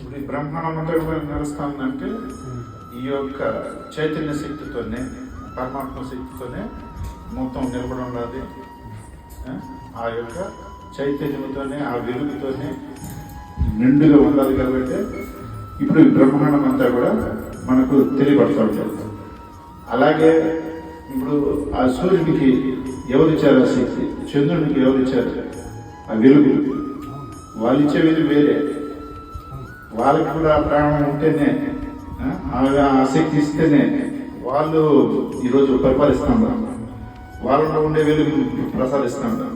ఇప్పుడు ఈ బ్రహ్మాండంతో నడుస్తుందంటే ఈ యొక్క చైతన్య శక్తితోనే పరమాత్మ శక్తితోనే మొత్తం నిలబడి ఉన్నది ఆ? యొక్క చైతన్యంతోనే ఆ వెలుగుతోనే నిండుగా ఉండాలి కాబట్టి ఇప్పుడు ఈ బ్రహ్మాండం అంతా కూడా మనకు తెలియపడుతుంది అలాగే ఇప్పుడు ఆ సూర్యుడికి ఎవరిచ్చారు ఆ శక్తి? చంద్రుడికి ఎవరిచ్చారు? ఆ వెలుగు. వాళ్ళు ఇచ్చే వెలుగు వేరే. వాళ్ళకి కూడా ప్రాణం ఉంటేనే ఆసక్తి ఇస్తేనే వాళ్ళు ఈరోజు పరిపాలిస్తున్నారు వాళ్ళలో ఉండే వెలుగు ప్రసాదిస్తున్నారు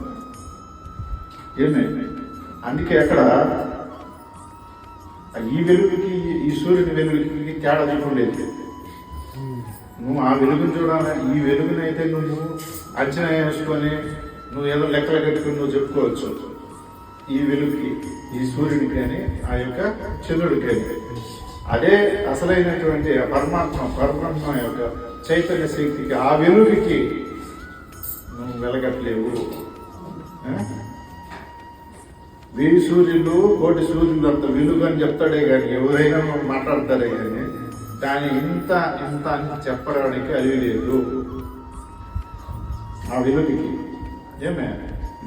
ఏమే? అందుకే అక్కడ ఈ వెలుగుకి ఈ సూర్యుని వెలుగుకి తేడా చూడలేదు నువ్వు ఆ వెలుగును చూడాలి ఈ వెలుగునైతే నువ్వు అంచనా వేసుకొని నువ్వు ఏదో లెక్కలు కట్టుకుని నువ్వు చెప్పుకోవచ్చు. ఈ వెలుగుకి ఈ సూర్యుడికి అని ఆ యొక్క చంద్రుడికి అని. అదే అసలైనటువంటి ఆ పరమాత్మ పరబ్రహ్మ యొక్క చైతన్య శక్తికి ఆ వెలుగుకి నువ్వు వెలగట్లేవు. వెయ్యి సూర్యులు కోటి సూర్యులు అంత వెలుగు అని చెప్తాడే కానీ ఎవరైనా మాట్లాడతారే కానీ దాని ఇంత ఇంత అని చెప్పడానికి అది లేదు. ఆ వెలుగుకి. ఏమే?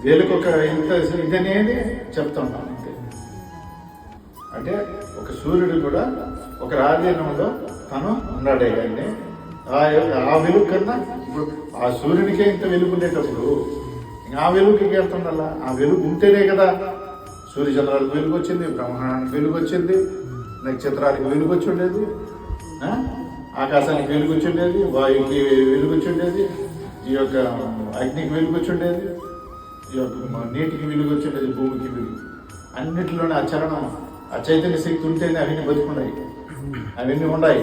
వీళ్ళకి ఒక ఇంత ఇదనేది చెప్తుంటాం అంతే. అంటే ఒక సూర్యుడు కూడా ఒక రాజీనంలో తను ఉన్నాడే కానీ ఆ యొక్క ఆ వెలుగు కన్నా ఇప్పుడు ఆ సూర్యునికే ఇంత వెలుగు ఉండేటప్పుడు ఆ వెలుగుకి వెళ్తుండాలా ఆ వెలుగు ఉంటేనే కదా సూర్య చంద్రాలకు వెలుగు వచ్చింది బ్రహ్మాండానికి వెలుగు వచ్చింది నక్షత్రాలకు వెలుగు వచ్చి ఉండేది ఆకాశానికి వెలుగు వచ్చి ఉండేది వాయువుకి వెలుగు వచ్చి ఉండేది ఈ యొక్క అగ్నికి వెలుగు వచ్చి ఉండేది. నీటికి వెలుగు వచ్చి భూమికి వెలుగు అన్నిటిలోనే ఆ చరణం ఆ చైతన్య శక్తి ఉంటేనే అవన్నీ బతుకున్నాయి. అవన్నీ ఉన్నాయి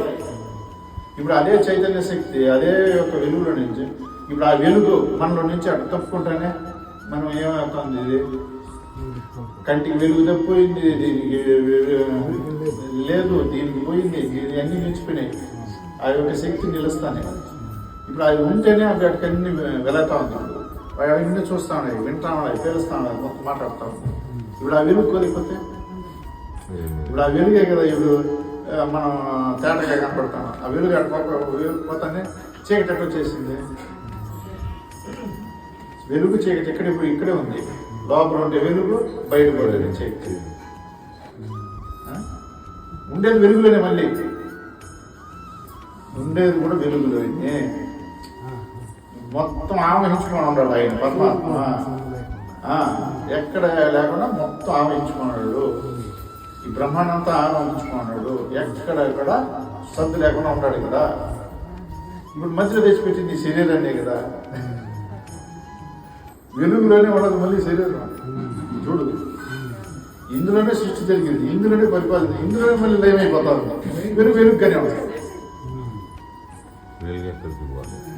ఇప్పుడు అదే చైతన్య శక్తి అదే యొక్క వెలుగులో నుంచి ఇప్పుడు ఆ వెలుగు మనలో నుంచి అటు తప్పుకుంటానే మనం ఏమవుతుంది ఇది? కంటికి వెలుగు తప్పిపోయింది దీనికి లేదు దీనికి పోయింది ఇది అన్ని నిలిచిపోయినాయి. ఆ యొక్క శక్తి నిలుస్తానే. ఇప్పుడు అది ఉంటేనే అవి అక్కడికి అన్ని వెళతా ఉంది అవన్నీ చూస్తా ఉన్నాయి వింటా ఉన్నాయి పేలుస్తా ఉన్నాయి మొత్తం మాట్లాడుతా ఉన్నాయి ఇప్పుడు ఆ వెలుగు కోలిపోతే? ఇప్పుడు ఆ వెలుగే కదా ఇప్పుడు మనం తేటగా కనపడతాం. ఆ వెలుగు అటు పోతానే చీకటి వచ్చేసింది? వెలుగు చీకటి ఎక్కడ ఇప్పుడు ఇక్కడే ఉంది. లోపల ఉండే వెలుగు బయట పడేది చీకటి. ఉండేది వెలుగులోనే మళ్ళీ. ఉండేది కూడా వెలుగులోనే. మొత్తం ఆవహించుకొని ఉన్నాడు ఆయన పరమాత్మ ఆ, ఎక్కడ లేకుండా మొత్తం ఆవహించుకున్నాడు. ఈ బ్రహ్మాండంతా ఆవహించుకున్నాడు. ఎక్కడ కూడా సద్దు లేకుండా ఉంటాడు కదా ఇప్పుడు మధ్యలో తెచ్చిపెట్టింది ఈ శరీరాన్నే కదా వెలుగులోనే ఉండదు మళ్ళీ శరీరం. చూడు. ఇందులోనే సృష్టి జరిగింది. ఇందులోనే పరిపాలన. ఇందులోనే మళ్ళీ లయమైపోతారు వెలుగు వెలుగుగానే ఉంటుంది.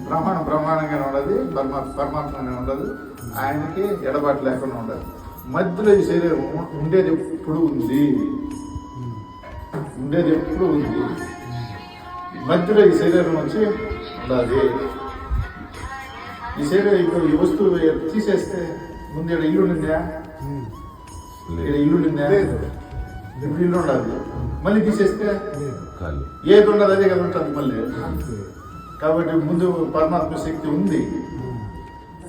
బ్రహ్మాండం బ్రహ్మాండంగానే ఉండదు పరమా పరమాత్మనే ఉండదు. ఆయనకి ఎడబాటు లేకుండా ఉండదు. మధ్యలో ఈ శరీరం ఉండేది ఎప్పుడు ఉంది? ఉండేది ఎప్పుడు ఉంది? మధ్యలో ఈ శరీరం వచ్చి ఉండాలి ఈ శరీరం ఇప్పుడు ఈ వస్తువు తీసేస్తే ముందు ఇక్కడ ఇల్లు ఉండిందా? ఇక్కడ లేదు ఇల్లు ఉండిందా? ఇప్పుడు ఇల్లు ఉండాలి మళ్ళీ తీసేస్తే? ఏది ఉండదు అదే కదా ఉంటుంది మళ్ళీ. కాబట్టి ముందు పరమాత్మ శక్తి ఉంది.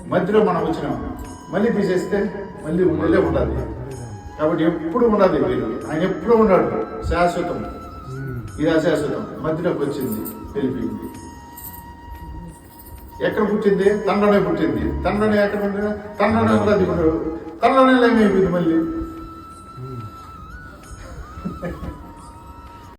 మధ్యలో మనం వచ్చినాం. మళ్ళీ తీసేస్తే మళ్ళీ ఉండలే ఉండాలి. కాబట్టి ఎప్పుడు ఉండదు వీరు ఆయన ఎప్పుడు ఉన్నాడు? శాశ్వతం. ఇది అశాశ్వతం. మధ్యలోకి వచ్చింది వెళ్ళిపోయింది. ఎక్కడ పుట్టింది? తండ్రనే పుట్టింది. తండ్రనే ఎక్కడ ఉంటుంది తండ్రనే ఉన్నది ఇప్పుడు తండ్రనే ఏమైపోయింది మళ్ళీ.